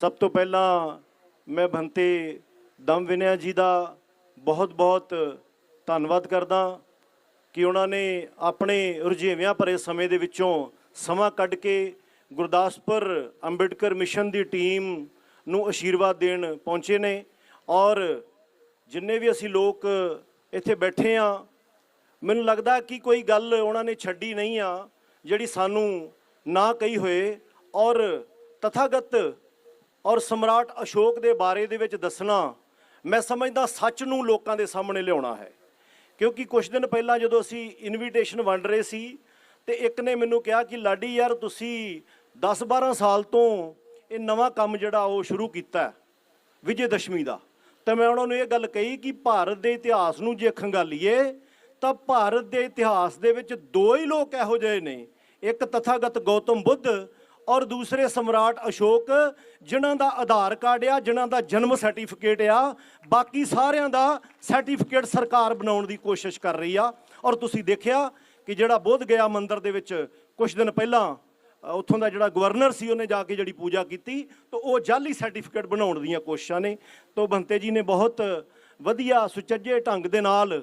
ਸਭ ਤੋਂ ਪਹਿਲਾਂ ਮੈਂ ਭੰਤੇ ਦਮ ਵਿਨਿਆ ਜੀ ਦਾ ਬਹੁਤ-ਬਹੁਤ ਧੰਨਵਾਦ ਕਰਦਾ ਕਿ ਉਹਨਾਂ ਨੇ ਆਪਣੇ ਰੁਝੇਵਿਆਂ ਭਰੇ ਸਮੇਂ ਦੇ ਵਿੱਚੋਂ ਸਮਾਂ ਕੱਢ ਕੇ ਗੁਰਦਾਸਪੁਰ ਅੰਬੇਡਕਰ ਮਿਸ਼ਨ ਦੀ ਟੀਮ ਨੂੰ ਆਸ਼ੀਰਵਾਦ ਦੇਣ ਪਹੁੰਚੇ ਨੇ ਔਰ ਜਿੰਨੇ ਵੀ ਅਸੀਂ ਲੋਕ ਇੱਥੇ ਬੈਠੇ ਆ ਮੈਨੂੰ ਲੱਗਦਾ ਕਿ ਕੋਈ ਗੱਲ ਉਹਨਾਂ ਨੇ ਛੱਡੀ ਨਹੀਂ ਆ ਜਿਹੜੀ ਸਾਨੂੰ ਨਾ ਕਹੀ ਹੋਏ ਔਰ ਤਥਾਗਤ ਔਰ ਸਮਰਾਟ ਅਸ਼ੋਕ ਦੇ ਬਾਰੇ ਦੇ ਵਿੱਚ ਦੱਸਣਾ ਮੈਂ ਸਮਝਦਾ ਸੱਚ ਨੂੰ ਲੋਕਾਂ ਦੇ ਸਾਹਮਣੇ ਲਿਆਉਣਾ ਹੈ। ਕਿਉਂਕਿ ਕੁਝ ਦਿਨ ਪਹਿਲਾਂ ਜਦੋਂ ਅਸੀਂ ਇਨਵੀਟੇਸ਼ਨ ਵੰਡ ਰਹੇ ਸੀ ਤੇ ਇੱਕ ਨੇ ਮੈਨੂੰ ਕਿਹਾ ਕਿ ਲਾਡੀ ਯਾਰ ਤੁਸੀਂ 10-12 ਸਾਲ ਤੋਂ ਇਹ ਨਵਾਂ ਕੰਮ ਜਿਹੜਾ ਉਹ ਸ਼ੁਰੂ ਕੀਤਾ ਵਿਜੇ ਦਸ਼ਮੀ ਦਾ। ਤਾਂ ਮੈਂ ਉਹਨਾਂ ਨੂੰ ਇਹ ਗੱਲ ਕਹੀ ਕਿ ਭਾਰਤ ਦੇ ਇਤਿਹਾਸ ਨੂੰ ਜੇ ਖੰਗਾਲੀਏ ਤਾਂ ਭਾਰਤ ਦੇ ਇਤਿਹਾਸ ਦੇ ਵਿੱਚ ਦੋ ਹੀ ਲੋਕ ਇਹੋ ਜਿਹੇ ਨੇ। ਇੱਕ ਤਥਾਗਤ ਗੌਤਮ ਬੁੱਧ ਔਰ ਦੂਸਰੇ ਸਮਰਾਟ ਅਸ਼ੋਕ, ਜਿਨ੍ਹਾਂ ਦਾ ਆਧਾਰ ਕਾਰਡ ਆ, ਜਿਨ੍ਹਾਂ ਦਾ ਜਨਮ ਸਰਟੀਫਿਕੇਟ ਆ, ਬਾਕੀ ਸਾਰਿਆਂ ਦਾ ਸਰਟੀਫਿਕੇਟ ਸਰਕਾਰ ਬਣਾਉਣ ਦੀ ਕੋਸ਼ਿਸ਼ ਕਰ ਰਹੀ ਆ। ਔਰ ਤੁਸੀਂ ਦੇਖਿਆ ਕਿ ਜਿਹੜਾ ਬੁੱਧ ਗਿਆ ਮੰਦਿਰ ਦੇ ਵਿੱਚ ਕੁਝ ਦਿਨ ਪਹਿਲਾਂ ਉੱਥੋਂ ਦਾ ਜਿਹੜਾ ਗਵਰਨਰ ਸੀ, ਉਹਨੇ ਜਾ ਕੇ ਜਿਹੜੀ ਪੂਜਾ ਕੀਤੀ, ਤਾਂ ਉਹ ਜਾਲੀ ਸਰਟੀਫਿਕੇਟ ਬਣਾਉਣ ਦੀਆਂ ਕੋਸ਼ਿਸ਼ਾਂ ਨੇ। ਤੋਂ ਬੰਤੇ ਜੀ ਨੇ ਬਹੁਤ ਵਧੀਆ ਸੁਚੱਜੇ ਢੰਗ ਦੇ ਨਾਲ